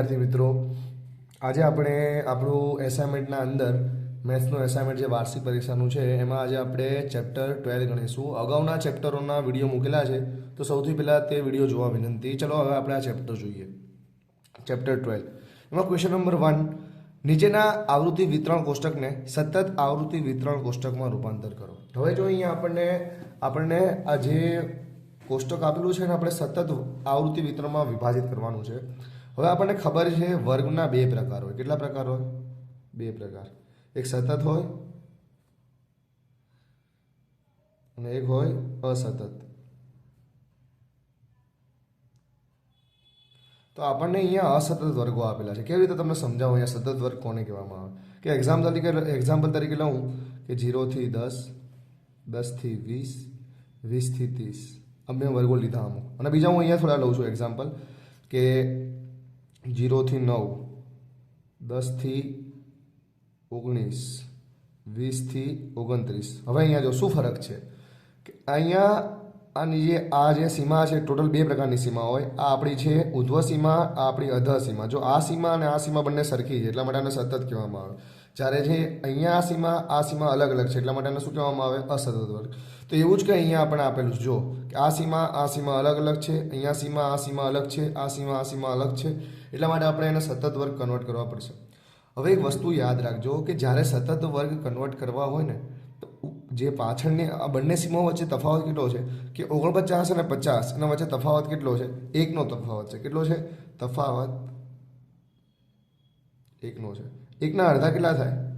વિદ્યાર્થી મિત્રો, આજે આપણે આપણું એસાઇનમેન્ટના અંદર મેથ્સનું એસાઇનમેન્ટ જે વાર્ષિક પરીક્ષાનું છે, એમાં આજે આપણે ચેપ્ટર ટ્વેલ્વ ગણીશું. અગાઉના ચેપ્ટરોના વીડિયો મૂકેલા છે, તો સૌથી પહેલાં તે વીડિયો જોવા વિનંતી. ચલો હવે આપણે આ ચેપ્ટર જોઈએ. ચેપ્ટર ટ્વેલ્વ એમાં ક્વેશ્ચન નંબર વન નીચેના આવૃત્તિ વિતરણ કોષ્ટકને સતત આવૃત્તિ વિતરણ કોષ્ટકમાં રૂપાંતર કરો. હવે જો અહીંયા આપણને આપણને આ જે કોષ્ટક આપેલું છે ને, આપણે સતત આવૃત્તિ વિતરણમાં વિભાજિત કરવાનું છે હવે આપણને ખબર છે વર્ગના બે પ્રકાર હોય. કેટલા પ્રકાર હોય? બે પ્રકાર. એક સતત હોય અને એક હોય અસતત. તો આપણને અહીંયા અસતત વર્ગો આપેલા છે. કેવી રીતે તમને સમજાવો? અહીંયા સતત વર્ગ કોને કહેવામાં આવે? કે એક્ઝામ્પલ તરીકે એક્ઝામ્પલ તરીકે લઉં કે જીરોથી દસ દસથી વીસ વીસથી ત્રીસ. અમે વર્ગો લીધા અમુક. અને બીજા હું અહીંયા થોડા લઉં છું એક્ઝામ્પલ કે જીરોથી નવ, દસથી ઓગણીસ, વીસથી ઓગણત્રીસ. હવે અહીંયા જો શું ફરક છે? કે અહીંયા આની જે આ જે સીમા છે, ટોટલ બે પ્રકારની સીમા હોય. આ આપણી છે ઉધ્વ સીમા, આ આપણી અધ સીમા. જો આ સીમા અને આ સીમા બંને સરખી છે, એટલા માટે આને સતત કહેવામાં આવે. જ્યારે જે અહીંયા આ સીમા આ સીમા અલગ અલગ છે, એટલા માટે આને શું કહેવામાં આવે? અસતત વર્ગ. તો એવું જ કે અહીંયા આપણે આપેલું છે. જો કે આ સીમા આ સીમા અલગ અલગ છે, અહીંયા સીમા, આ સીમા અલગ છે, આ સીમા આ સીમા અલગ છે. એટલા માટે આપણે એને સતત વર્ગ કન્વર્ટ કરવા પડશે. હવે એક વસ્તુ યાદ રાખજો કે જ્યારે સતત વર્ગ કન્વર્ટ કરવા હોય ને, તો જે પાછળની આ બંને સીમાઓ વચ્ચે તફાવત કેટલો છે? કે ઓગણપચાસ અને પચાસ, એના વચ્ચે તફાવત કેટલો છે? એકનો તફાવત છે. કેટલો છે? તફાવત એકનો છે. એકના અડધા કેટલા થાય?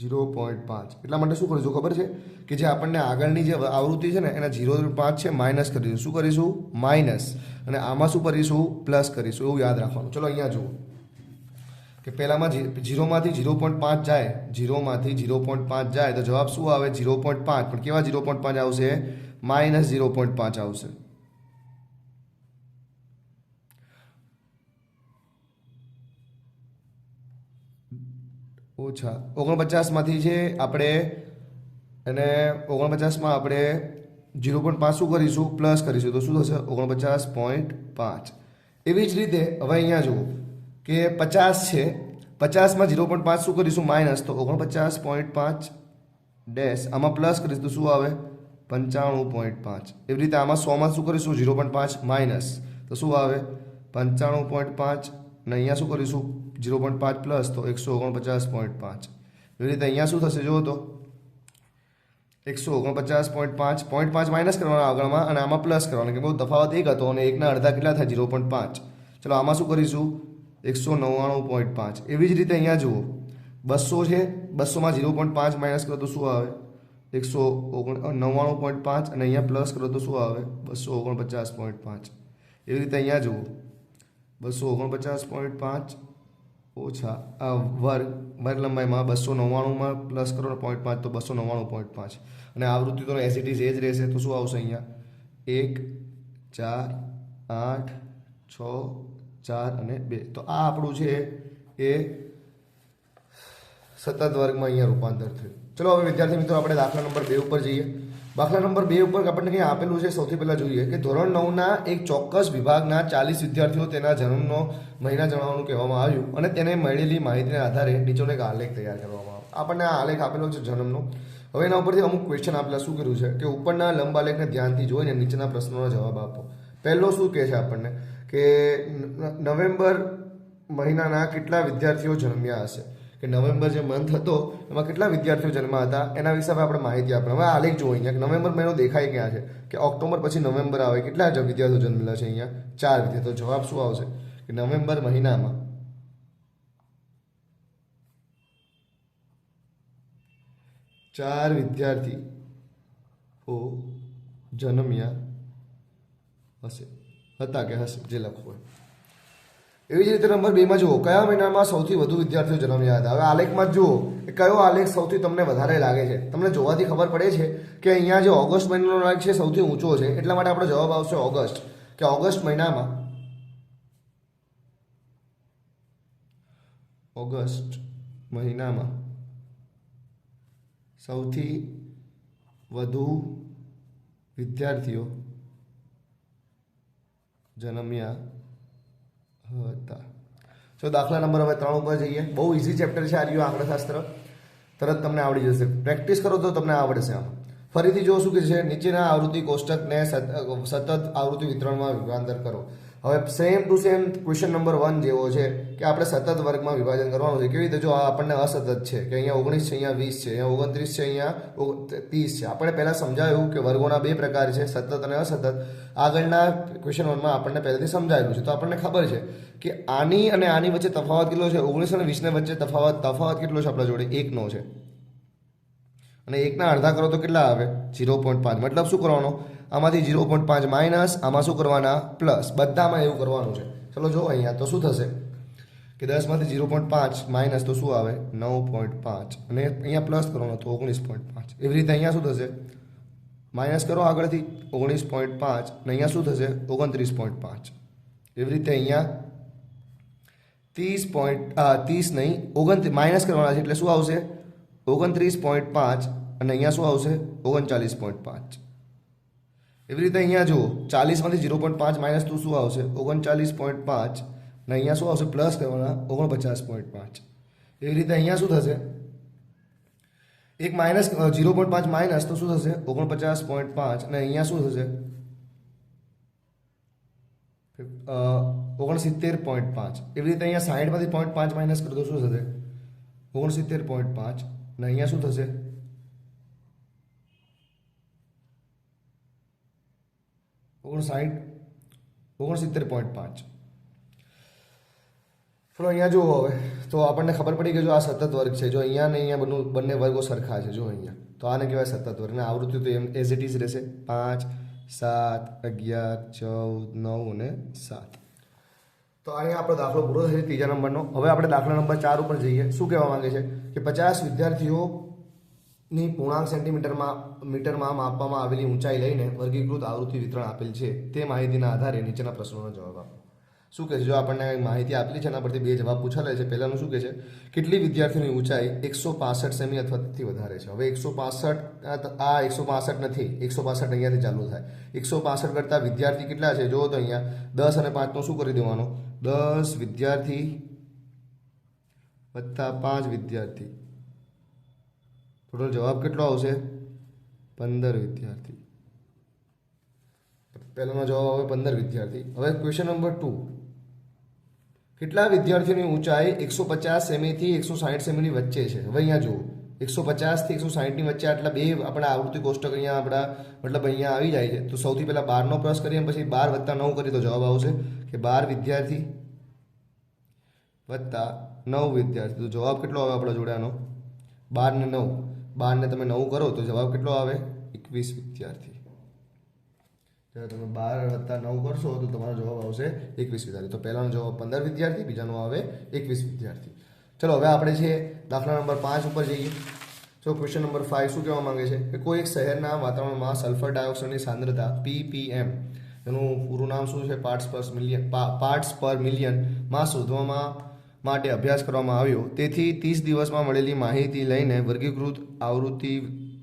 ઝીરો પોઈન્ટ પાંચ. એટલા માટે શું કરીશું? ખબર છે કે જે આપણને આગળની જે આવૃત્તિ છે ને, એના જીરો પાંચ છે, માઇનસ કરીશું શું કરીશું? માઇનસ. અને આમાં શું કરીશું? પ્લસ કરીશું. એવું યાદ રાખવાનું. ચલો અહીંયા જુઓ. કે પહેલામાં જીરોમાંથી જીરો પોઈન્ટ પાંચ જાય, ઝીરોમાંથી જીરો પોઈન્ટ પાંચ જાય, તો જવાબ શું આવે? જીરો પોઈન્ટ પાંચ. પણ કેવા જીરો પોઈન્ટ પાંચ આવશે? માઇનસ ઝીરો પોઈન્ટ પાંચ આવશે. ઓછા. ઓગણપચાસમાંથી છે આપણે એને ઓગણપચાસમાં આપણે ઝીરો પોઈન્ટ પાંચ શું કરીશું? પ્લસ કરીશું. તો શું થશે? ઓગણપચાસ પોઈન્ટ પાંચ. એવી જ રીતે હવે અહીંયા જુઓ કે પચાસ છે. પચાસમાં ઝીરો પોઈન્ટ પાંચ શું કરીશું? માઇનસ. તો ઓગણપચાસ પોઈન્ટ પાંચ ડેશ. આમાં પ્લસ કરીશું તો શું આવે? પંચાણું પોઈન્ટ પાંચ. એવી રીતે આમાં સોમાં શું કરીશું? ઝીરો પોઈન્ટ પાંચ માઇનસ. તો શું આવે? પંચાણું પોઈન્ટ પાંચ અને અહીંયા શું કરીશું? ઝીરો પોઈન્ટ પાંચ પ્લસ તો એકસો ઓગણપચાસ પોઈન્ટ પાંચ. એવી રીતે અહીંયા શું થશે જુઓ તો, એકસો ઓગણપચાસ પોઈન્ટ પાંચ પોઈન્ટ પાંચ માઇનસ કરવાના આગળમાં અને આમાં પ્લસ કરવાના. કે બહુ તફાવત એક હતો અને એકના અડધા કેટલા થાય? ઝીરો પોઈન્ટ પાંચ. ચલો આમાં શું કરીશું? એકસો નવ્વાણું પોઈન્ટ પાંચ. એવી જ રીતે અહીંયા જુઓ. બસો છે, બસોમાં ઝીરો પોઈન્ટ પાંચ માઇનસ કરો તો શું આવે? એકસો ઓગણ નવ્વાણું પોઈન્ટ પાંચ અને અહીંયા પ્લસ કરો તો શું આવે? બસો ઓગણપચાસ પોઈન્ટ પાંચ. એવી રીતે અહીંયા જુઓ. બસો ઓગણપચાસ પોઈન્ટ પાંચ ઓછા. આ વર્ગ વર્ગ લંબાઈમાં બસો નવ્વાણુંમાં પ્લસ કરો પોઈન્ટ પાંચ, તો બસો નવ્વાણું પોઈન્ટ પાંચ. અને આવૃત્તિ તો એઝ ઇટ એ જ રહેશે, તો શું આવશે અહીંયા? એક, ચાર, આઠ, છ, ચાર અને બે. તો આ આપણું છે એ સતત વર્ગમાં અહીંયા રૂપાંતર થયું. ચલો હવે વિદ્યાર્થી મિત્રો, આપણે દાખલા નંબર બે ઉપર જઈએ. દાખલા નંબર બે ઉપર આપણને કંઈ આપેલું છે, સૌથી પહેલાં જોઈએ કે ધોરણ નવના એક ચોક્કસ વિભાગના ચાલીસ વિદ્યાર્થીઓ તેના જન્મનો મહિના જણાવવાનું કહેવામાં આવ્યું અને તેને મળેલી માહિતીના આધારે નીચેનો એક આલેખ તૈયાર કરવામાં આવ્યો. આપણને આ આલેખ આપેલો છે જન્મનો. હવે એના ઉપરથી અમુક ક્વેશ્ચન આપેલા શું કર્યું છે કે ઉપરના લંબ આલેખને ધ્યાનથી જોઈને નીચેના પ્રશ્નોનો જવાબ આપો. પહેલો શું કહે છે આપણને કે નવેમ્બર મહિનાના કેટલા વિદ્યાર્થીઓ જન્મ્યા હશે? કે નવેમ્બર જે મંથ હતો, એમાં કેટલા વિદ્યાર્થીઓ જન્મ હતા, એના વિશે આપણે માહિતી આપણે હવે આલેખ જુઓ અહીંયા, કે નવેમ્બર મહિનો દેખાય ક્યાં છે? કે ઓક્ટોબર પછી નવેમ્બર આવે, કેટલા જ વિદ્યાર્થીઓ જન્મેલા છે અહીંયા? ચાર વિદ્યાર્થીઓ. જવાબ શું આવશે? કે નવેમ્બર મહિનામાં ચાર વિદ્યાર્થીઓ જન્મ્યા હશે. હતા કે હશે, જે લખવું હોય. એવી જ રીતે નંબર બેમાં જુઓ, કયા મહિનામાં સૌથી વધુ વિદ્યાર્થીઓ જન્મ્યા હતા? હવે આલેખમાં જુઓ કે કયો આલેખ સૌથી તમને વધારે લાગે છે? તમને જોવાથી ખબર પડે છે કે અહીંયા જે ઓગસ્ટ મહિનાનો આલેખ છે સૌથી ઊંચો છે. એટલા માટે આપણો જવાબ આવશે ઓગસ્ટ. કે ઓગસ્ટ મહિનામાં ઓગસ્ટ મહિનામાં સૌથી વધુ વિદ્યાર્થીઓ જન્મ્યા વત્તા જો દાખલા નંબર હવે ત્રણ ઉપર જઈએ. બહુ ઇઝી ચેપ્ટર છે આર્યુ આંકડાશાસ્ત્ર. તરત તમને આવડી જશે. પ્રેક્ટિસ કરો તો તમને આવડશે આમ. ફરીથી જોશું કે છે નીચેના આવૃત્તિ કોષ્ટકને સત- સતત આવૃત્તિ વિતરણમાં રૂપાંતર કરો. હવે same to same question number one જેવો છે કે આપણે સતત વર્ગમાં વિભાજન કરવાનું છે. કેવી રીતે? જો આ આપણને અસતત છે, કે અહીંયા ઓગણીસ છે, અહીંયા વીસ છે, અહીંયા ઓગણત્રીસ છે, અહીંયા ત્રીસ છે. આપણે પહેલાં સમજાયું કે વર્ગોના બે પ્રકાર છે, સતત અને અસતત. આગળના ક્વેશ્ચન વનમાં આપણને પહેલેથી સમજાયેલું છે. તો આપણને ખબર છે કે આની અને આની વચ્ચે તફાવત કેટલો છે? ઓગણીસ અને વીસને વચ્ચે તફાવત તફાવત કેટલો છે આપણા જોડે? એકનો છે. અને એકના અડધા કરો તો કેટલા આવે? ઝીરો પોઈન્ટ પાંચ. મતલબ શું કરવાનો? આમાંથી ઝીરો પોઈન્ટ પાંચ માઇનસ, આમાં શું કરવાના? પ્લસ. બધામાં એવું કરવાનું છે. ચલો જો અહીંયા તો શું થશે? કે દસમાંથી ઝીરો પોઈન્ટ પાંચ માઇનસ તો શું આવે? નવ પોઈન્ટ પાંચ. અને અહીંયા પ્લસ કરવાનો તો ઓગણીસ પોઈન્ટ પાંચ. એવી રીતે અહીંયા શું થશે? માઇનસ કરો આગળથી. ઓગણીસ પોઈન્ટ પાંચ. અને અહીંયા શું થશે? ઓગણત્રીસ પોઈન્ટ પાંચ. એવી રીતે અહીંયા ત્રીસ પોઈન્ટ ત્રીસ નહીં ઓગણત્રીસ માઇનસ કરવાના છે એટલે શું આવશે? ઓગણત્રીસ પોઈન્ટ પાંચ અને અહીંયા શું આવશે? ઓગણચાલીસ પોઈન્ટ પાંચ. એવી રીતે અહીંયા જુઓ, ચાલીસમાંથી ઝીરો પોઈન્ટ પાંચ માઇનસ તો શું આવશે? ઓગણચાલીસ પોઈન્ટ પાંચ અને અહીંયા શું આવશે? પ્લસ કરવાના ઓગણપચાસ પોઈન્ટ પાંચ. એવી રીતે અહીંયા શું થશે? એક માઇનસ ઝીરો પોઈન્ટ પાંચ માઇનસ તો શું થશે? ઓગણપચાસ પોઈન્ટ પાંચ અને અહીંયા શું થશે? ઓગણસિત્તેર પોઈન્ટ પાંચ. એવી રીતે અહીંયા સાઠમાંથી પોઈન્ટ પાંચ માઇનસ કરો તો શું થશે? ઓગણસિત્તેર પોઈન્ટ પાંચ. અને અહીંયા શું થશે ઓગણસાઠ ઓગણસિત્તેર પોઈન્ટ પાંચ. ચલો અહીંયા જુઓ હવે, તો આપણને ખબર પડી કે જો આ સતત વર્ગ છે, જો અહીંયા ને અહીંયા બંને બંને વર્ગો સરખા છે, જો અહીંયા. તો આને કહેવાય સતત વર્ગ. અને આવૃત્તિ તો એમ એઝ ઇટ ઇઝ રહેશે. પાંચ, સાત, અગિયાર, ચૌદ, નવ અને સાત. તો અહીંયા આપણો દાખલો પૂરો થયો ત્રીજા નંબરનો. હવે આપણે દાખલા નંબર ચાર ઉપર જઈએ. શું કહેવા માંગે છે? કે પચાસ વિદ્યાર્થીઓની પૂર્ણાંક સેન્ટીમીટરમાં, મીટરમાં માપવામાં આવેલી ઊંચાઈ લઈને વર્ગીકૃત આવૃત્તિ વિતરણ આપેલ છે. તે માહિતીના આધારે નીચેના પ્રશ્નોનો જવાબ આપો. શું કહે છે જો આપણને માહિતી આપેલી છે, એના પરથી બે જવાબ પૂછાયેલા છે. પહેલાંનું શું કહે છે? કેટલી વિદ્યાર્થીઓની ઊંચાઈ એકસો પાસઠ સેમી અથવા તેથી વધારે છે? હવે એકસો પાસઠ આ એકસો પાસઠ નથી. એકસો પાસઠ અહીંયાથી ચાલુ થાય. એકસો પાસઠ કરતાં વિદ્યાર્થી કેટલા છે? જુઓ તો અહીંયા દસ અને પાંચનો શું કરી દેવાનો? દસ વિદ્યાર્થી વત્તા પાંચ વિદ્યાર્થી. ટોટલ જવાબ કેટલો આવશે? પંદર વિદ્યાર્થી. પહેલાનો જવાબ આવે પંદર વિદ્યાર્થી. હવે ક્વેશ્ચન નંબર ટુ કેટલા વિદ્યાર્થીઓની ઊંચાઈ એકસો પચાસ સેમીથી એકસો સાઠ સેમીની વચ્ચે છે? હવે અહીંયા જુઓ. એકસો પચાસથી એકસો સાઠની વચ્ચે આટલા બે આપણા આવૃત્તિ કોષ્ટક અહીંયા આપણા, મતલબ અહીંયા આવી જાય છે. તો સૌથી પહેલાં બારનો પ્લસ કરીએ પછી બાર વત્તા નવ કરીએ તો જવાબ આવશે. કે બાર વિદ્યાર્થી વત્તા નવ વિદ્યાર્થી. તો જવાબ કેટલો આવે આપણા જોડાનો? બાર ને નવ. બાર ને તમે નવ કરો તો જવાબ કેટલો આવે? એકવીસ વિદ્યાર્થી. જ્યારે તમે બાર વત્તા નવ કરશો તો તમારો જવાબ આવશે એકવીસ વિદ્યાર્થી. તો પહેલાનો જવાબ પંદર વિદ્યાર્થી, બીજાનો આવે એકવીસ વિદ્યાર્થી. ચલો, હવે આપણે છે દાખલા નંબર પાંચ ઉપર જઈએ. તો ક્વેશ્ચન નંબર ફાઇવ શું કહેવા માંગે છે? કે કોઈ એક શહેરના વાતાવરણમાં સલ્ફર ડાયોક્સાઇડની સાંદ્રતા પીપીએમ એનું પૂરું નામ શું છે? પાર્ટ્સ પર મિલિયન પાર્ટ્સ પર મિલિયનમાં શોધવામાં માટે અભ્યાસ કરવામાં આવ્યો. તેથી ત્રીસ દિવસમાં મળેલી માહિતી લઈને વર્ગીકૃત આવૃત્તિ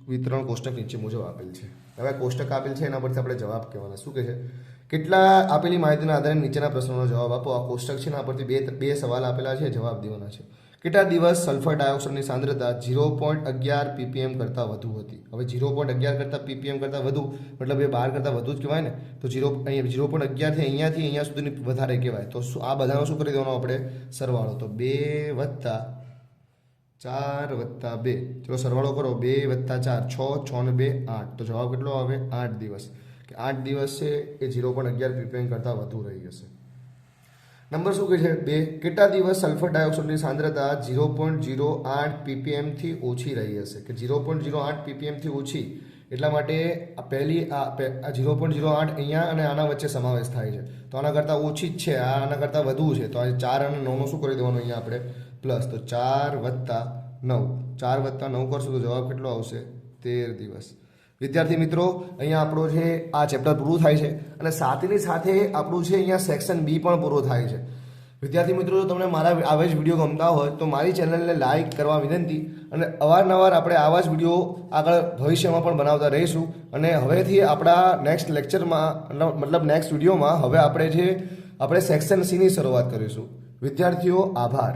વિતરણ કોષ્ટક નીચે મુજબ આપેલ છે. હવે કોષ્ટક આપેલ છે, એના પરથી આપણે જવાબ કહેવાના. શું કહે છે? કેટલા આપેલી માહિતીના આધારે નીચેના પ્રશ્નોનો જવાબ આપો? આ કોષ્ટક છે એના પરથી બે બે સવાલ આપેલા છે, જવાબ દેવાના છે. કેટલા દિવસ સલ્ફર ડાયોક્સાઇડની સાંદ્રતા ઝીરો પોઈન્ટ અગિયાર પીપીએમ કરતાં વધુ હતી? હવે ઝીરો પોઈન્ટ અગિયાર કરતાં પીપીએમ કરતાં વધુ, મતલબ એ બાર કરતાં વધુ જ કહેવાય ને? તો ઝીરો, અહીંયા ઝીરો પોઈન્ટ અગિયારથી અહીંયાથી અહીંયા સુધીની વધારે કહેવાય. તો આ બધાનો શું કરી દેવાનો આપણે? સરવાળો. તો બે વત્તા ચાર વત્તા બે. ચલો સરવાળો કરો. બે વત્તા ચાર. છ છ ને બે, આઠ. તો જવાબ કેટલો આવે? આઠ દિવસ. કે આઠ દિવસ છે એ ઝીરો પોઈન્ટ અગિયાર પીપીએમ કરતાં વધુ રહી જશે. નંબર શું કહે છે? બે, કેટલા દિવસ સલ્ફર ડાયોક્સાઇડની સાંદ્રતા ઝીરો પોઈન્ટ ઝીરો આઠ પીપીએમથી ઓછી રહી હશે? કે ઝીરો પોઈન્ટ ઝીરો આઠ પીપીએમથી ઓછી? એટલા માટે આ પહેલી, આ ઝીરો પોઈન્ટ ઝીરો આઠ અહીંયા અને આના વચ્ચે સમાવેશ થાય છે. તો આના કરતાં ઓછી જ છે, આ આના કરતાં વધુ છે. તો આ ચાર અને નવનું શું કરી દેવાનું અહીંયા આપણે? પ્લસ તો ચાર વત્તા નવ. ચાર વત્તા નવ કરશું તો જવાબ કેટલો આવશે? તેર દિવસ. વિદ્યાર્થી મિત્રો, અહીંયા આપણો જે આ ચેપ્ટર પૂરું થાય છે અને સાથેની સાથે આપણું છે અહીંયા સેક્શન બી પણ પૂરો થાય છે. વિદ્યાર્થી મિત્રો, જો તમને મારા આવા જ વીડિયો ગમતા હોય, તો મારી ચેનલને લાઇક કરવા વિનંતી અને અવારનવાર આપણે આવા જ વીડિયો આગળ ભવિષ્યમાં પણ બનાવતા રહીશું. અને હવેથી આપણા નેક્સ્ટ લેક્ચરમાં મતલબ નેક્સ્ટ વિડીયોમાં હવે આપણે જે, આપણે સેક્શન સીની શરૂઆત કરીશું. વિદ્યાર્થીઓ, આભાર.